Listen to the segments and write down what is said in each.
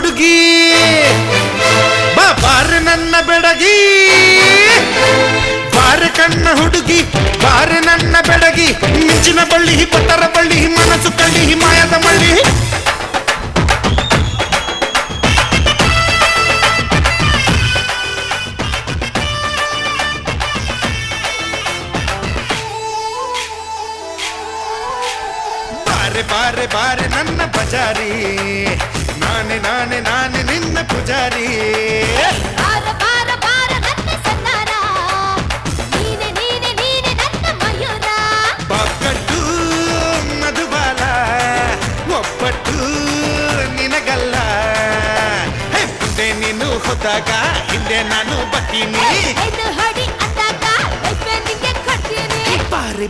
ಹುಡುಗಿ. ಬಾ ಬಾರ ನನ್ನ ಬೆಡಗಿ. ಬಾರ ಕಣ್ಣ ಹುಡುಗಿ, ಬಾರ ನನ್ನ ಬೆಡಗಿ. ಮಿಂಚಿನ ಬಳ್ಳಿ ಪತರ ಬಳ್ಳಿ, ಮನಸ್ಸು ಕಳ್ಳಿ ಮಾಯದ ಮಳ್ಳಿ. ಬಾರೆ ಬಾರೆ ಬಾರೆ ನನ್ನ ಬಜಾರಿ ನಾನೆ ನಾನೆ ನಾನೆ ನಿನ್ನ ಪೂಜಾರಿ ಬಾರ ಬಾರ ಬಾರ ನನ್ನ ಸತ್ತಾರ ನೀನೆ ನೀನೆ ನೀನೆ ನನ್ನ ಮಯೂರ ಪಕ್ಕಟ್ಟು ಮಧುಬಾಲ ಒಪ್ಪಟ್ಟು ನಿನಗಲ್ಲ ಹೇ, ಮುಂದೆ ನೀನು ಹೋದಾಗ ಹಿಂದೆ ನಾನು ಬರ್ತೀನಿ ಹೆಣ್ಣು ಹೊಡಿ ಅಂದಾಗ ಲೈಫೆ ನಿಂಗೆ ಕೊಡ್ತೀನಿ ಬಾರಿ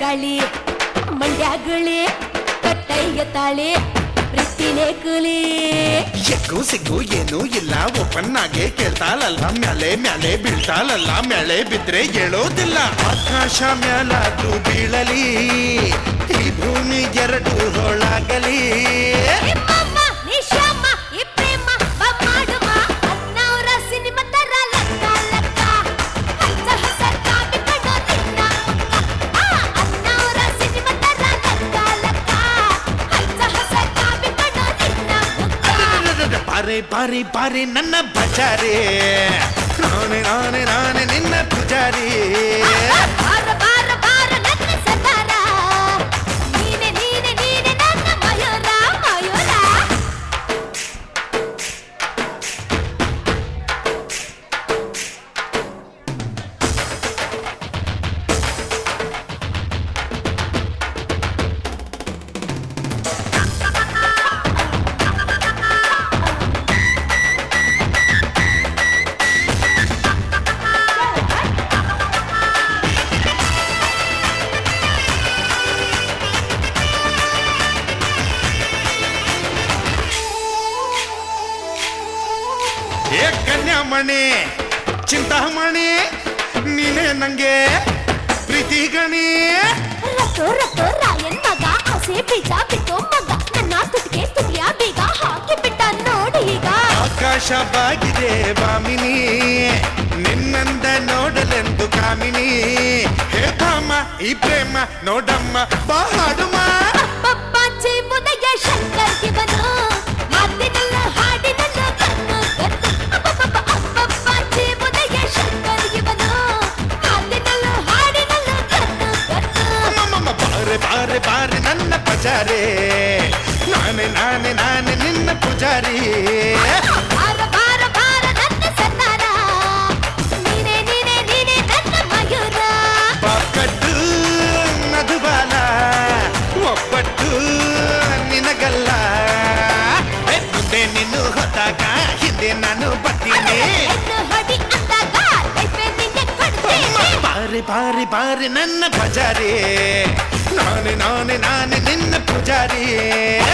ಗಾಳಿ, ಮಂಡ್ಯಗುಳಿ ಕಟ್ಟಯ್ಯ ತಾಳಿ ಪ್ರೀತಿನೇ ಕೂಲಿ. ಎಕ್ಕು ಸಿಗ್ಗು ಏನೂ ಇಲ್ಲ ಓಪನ್ ಆಗೇ ಕೇಳ್ತಾಳಲ್ಲ, ಮ್ಯಾಲೆ ಮ್ಯಾಲೆ ಬೀಳ್ತಾಳಲ್ಲ, ಮ್ಯಾಲೆ ಬಿದ್ರೆ ಹೇಳೋದಿಲ್ಲ. ಆಕಾಶ ಮ್ಯಾಲಾದ್ರೂ ಬೀಳಲಿ ಈ ಭೂಮಿ ಎರಡು ಹೊಳಾಗಲಿ. பாரு பாரு பாரு நன்ன பச்சாரு நானு நானு நானு நின்ன புஜாரி. ಕನ್ಯಾಮಣಿ ಚಿಂತಾಮಣಿ ನೀನೆ ನಂಗೆ ಪ್ರೀತಿ ಗಣಿ. ರತ್ತು ರತ್ತು ರಾಯನ್ ಮಗ ಹಸೆ ಬೀಜ ಬಿಟ್ಟು ಮಗ ನನ್ನ ತುಟಿಗೆ ತುಟಿಯ ಬೀಗ ಹಾಕಿ ಬಿಟ್ಟ ನೋಡಿ ಈಗ. ಆಕಾಶ ಬಾಗಿದೆ ಬಾಮಿನಿ ನಿನ್ನಂದ ನೋಡಲೆಂದು ಕಾಮಿನಿ. ಹೇ ಭಾಮ ಈ ಪ್ರೇಮ ನೋಡಮ್ಮ ಬಾ ಪಪ್ಪಾಚಿ ಬಾರೆ ಬಾರೆ ಬಾರೆ ನನ್ನ ಪಜಾರೆ ನಾನೇ ನಾನೇ ನಾನೇ ನಿನ್ನ ಪೂಜಾರಿ ಬಾರ ಬಾರ ಬಾರ ನನ್ನ ಸತ್ತಾರ ನೀನೆ ನೀನೆ ನೀನೆ ನನ್ನ ಮಯೂರ ಪಕ್ಕಟ್ಟು ಮಧುಬಾಲ ಒಪ್ಪಟ್ಟು ನಿನಗಲ್ಲ ಹೇ, ಮುಂದೆ ನೀನು ಹೋದಾಗ ಹಿಂದೆ ನಾನು ಬರ್ತೀನಿ ಹೆಣ್ಣು ಹೊಡಿ ಅಂದಾಗ ಲೈಫೆ ನಿಂಗೆ ಕೊಡ್ತೀನಿ ಬಾರಿ ಬಾರಿ ಬಾರಿ ನನ್ನ ಪಜಾರಿ नाने नाने नाने दिन पुजारी।